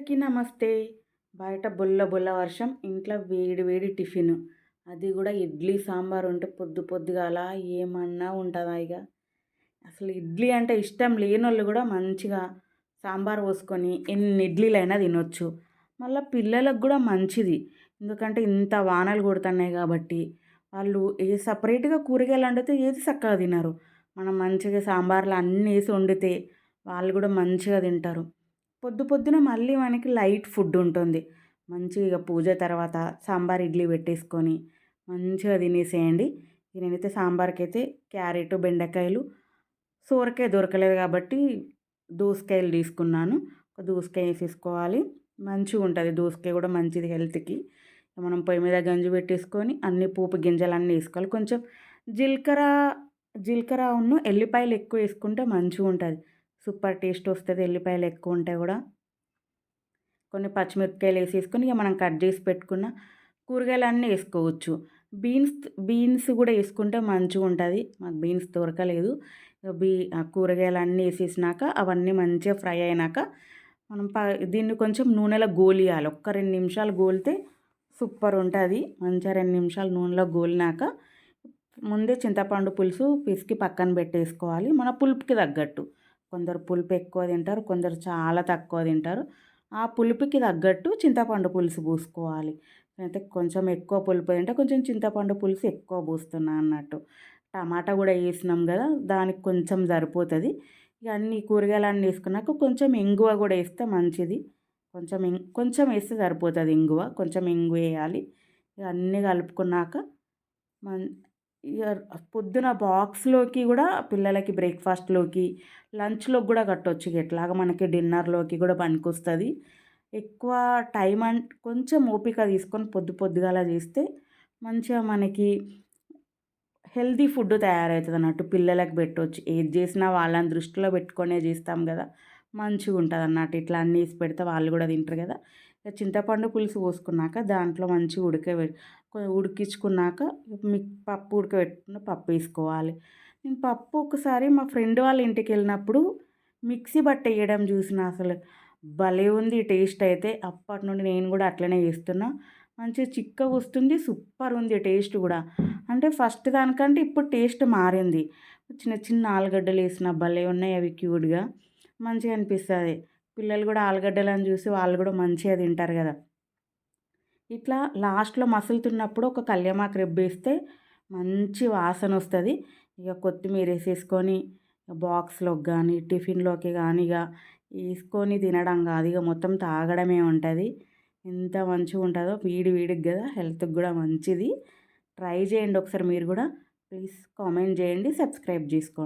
అందరికీ నమస్తే. బయట బుల్ల బుల్ల వర్షం ఇంట్లో వేడి వేడి టిఫిన్. అది కూడా ఇడ్లీ సాంబార్ ఉంటే పొద్దు పొద్దుగా అలా ఏమన్నా ఉంటుందా ఇక అసలు ఇడ్లీ అంటే ఇష్టం లేని వాళ్ళు కూడా మంచిగా సాంబార్ పోసుకొని ఎన్ని ఇడ్లీలైనా తినొచ్చు. మళ్ళీ పిల్లలకు కూడా మంచిది. ఎందుకంటే ఇంత వానలు కొడుతున్నాయి కాబట్టి వాళ్ళు ఏ సపరేట్గా కూరగాయలు వండితే ఏది చక్కగా తినరు. మనం మంచిగా సాంబార్లో అన్నీ వేసి వండితే వాళ్ళు కూడా మంచిగా తింటారు. పొద్దు పొద్దున మళ్ళీ మనకి లైట్ ఫుడ్ ఉంటుంది. మంచిగా పూజ తర్వాత సాంబార్ ఇడ్లీ పెట్టేసుకొని మంచిగా తినేసేయండి. నేనైతే సాంబార్కి అయితే క్యారెట్ బెండకాయలు సోరకాయ దొరకలేదు కాబట్టి దోసకాయలు తీసుకున్నాను. ఒక దోసకాయ వేసేసుకోవాలి. మంచిగా ఉంటుంది. దోసకాయ కూడా మంచిది హెల్త్కి. మనం పొయ్యి మీద గంజి పెట్టేసుకొని అన్ని పోపు గింజలు అన్నీ వేసుకోవాలి. కొంచెం జీలకర్ర జీలకర్ర ఉన్న ఎల్లిపాయలు ఎక్కువ వేసుకుంటే మంచిగా ఉంటుంది. సూపర్ టేస్ట్ వస్తుంది ఎల్లిపాయలు ఎక్కువ ఉంటే కూడా. కొన్ని పచ్చిమిరపకాయలు వేసేసుకొని ఇక మనం కట్ చేసి పెట్టుకున్న కూరగాయలు అన్నీ వేసుకోవచ్చు. బీన్స్ బీన్స్ కూడా వేసుకుంటే మంచిగా ఉంటుంది. మాకు బీన్స్ దొరకలేదు. బీ కూరగాయలు అన్నీ వేసేసినాక అవన్నీ మంచిగా ఫ్రై అయినాక మనం ప దీన్ని కొంచెం నూనెలో గోలియాలి. ఒక్క రెండు నిమిషాలు గోలితే సూపర్ ఉంటుంది. మంచిగా రెండు నిమిషాలు నూనెలో గోలినాక ముందే చింతపండు పులుసు పిసికి పక్కన పెట్టేసుకోవాలి. మన పులుపుకి తగ్గట్టు. కొందరు పులుపు ఎక్కువ తింటారు కొందరు చాలా తక్కువ తింటారు. ఆ పులుపుకి తగ్గట్టు చింతపండు పులుసు పూసుకోవాలి. అయితే కొంచెం ఎక్కువ పులుపు తింటే కొంచెం చింతపండు పులుసు ఎక్కువ పూస్తున్నా అన్నట్టు. టమాటా కూడా వేసినాం కదా దానికి కొంచెం సరిపోతుంది. ఇక అన్ని కూరగాయలు అన్నీ వేసుకున్నాక కొంచెం ఇంగువ కూడా వేస్తే మంచిది. కొంచెం కొంచెం వేస్తే సరిపోతుంది ఇంగువ. కొంచెం ఇంగు వేయాలి. ఇక అన్నీ కలుపుకున్నాక మన్ పొద్దున బాక్స్లోకి కూడా పిల్లలకి బ్రేక్ఫాస్ట్లోకి లంచ్లోకి కూడా కట్టొచ్చు ఎట్లాగ మనకి డిన్నర్లోకి కూడా పనికొస్తుంది. ఎక్కువ టైం అండ్ కొంచెం ఓపిక తీసుకొని పొద్దు పొద్దుగాల చేస్తే మంచిగా మనకి హెల్దీ ఫుడ్ తయారవుతుంది అన్నట్టు పిల్లలకు పెట్టవచ్చు ఏది చేసినా వాళ్ళని దృష్టిలో పెట్టుకొనే చేస్తాం కదా మంచిగా ఉంటుంది అన్నట్టు ఇట్లా అన్నీ వేసి పెడితే వాళ్ళు కూడా తింటారు కదా. చింతపండు పులుసు పోసుకున్నాక దాంట్లో మంచిగా ఉడక ఉడికించుకున్నాక మిక్ పప్పు ఉడకబెట్టుకున్న పప్పు వేసుకోవాలి. నేను పప్పు ఒకసారి మా ఫ్రెండ్ వాళ్ళ ఇంటికి వెళ్ళినప్పుడు మిక్సీ బట్ట వేయడం చూసిన అసలు భలే ఉంది టేస్ట్ అయితే. అప్పటి నుండి నేను కూడా అట్లనే చేస్తున్నా. మంచిగా చిక్కగా వస్తుంది సూపర్ ఉంది టేస్ట్ కూడా. అంటే ఫస్ట్ దానికంటే ఇప్పుడు టేస్ట్ మారింది. చిన్న చిన్న ఆలుగడ్డలు వేసిన భలే ఉన్నాయి అవి క్యూట్గా. మంచిగా అనిపిస్తుంది. పిల్లలు కూడా ఆలుగడ్డలను చూసి వాళ్ళు కూడా మంచిగా తింటారు కదా. ఇట్లా లాస్ట్లో మసులుతున్నప్పుడు ఒక కళ్యామాకు రెబ్బేస్తే మంచి వాసన వస్తుంది. ఇక కొత్తిమీర వేసేసుకొని బాక్స్లోకి కానీ టిఫిన్లోకి కానీ ఇక వేసుకొని తినడం కాదు. ఇక మొత్తం తాగడమే ఉంటుంది. ఎంత మంచిగా ఉంటుందో వీడి వీడికి కదా హెల్త్కి కూడా మంచిది. ట్రై చేయండి ఒకసారి మీరు కూడా. ప్లీజ్ కామెంట్ చేయండి సబ్స్క్రైబ్ చేసుకోండి.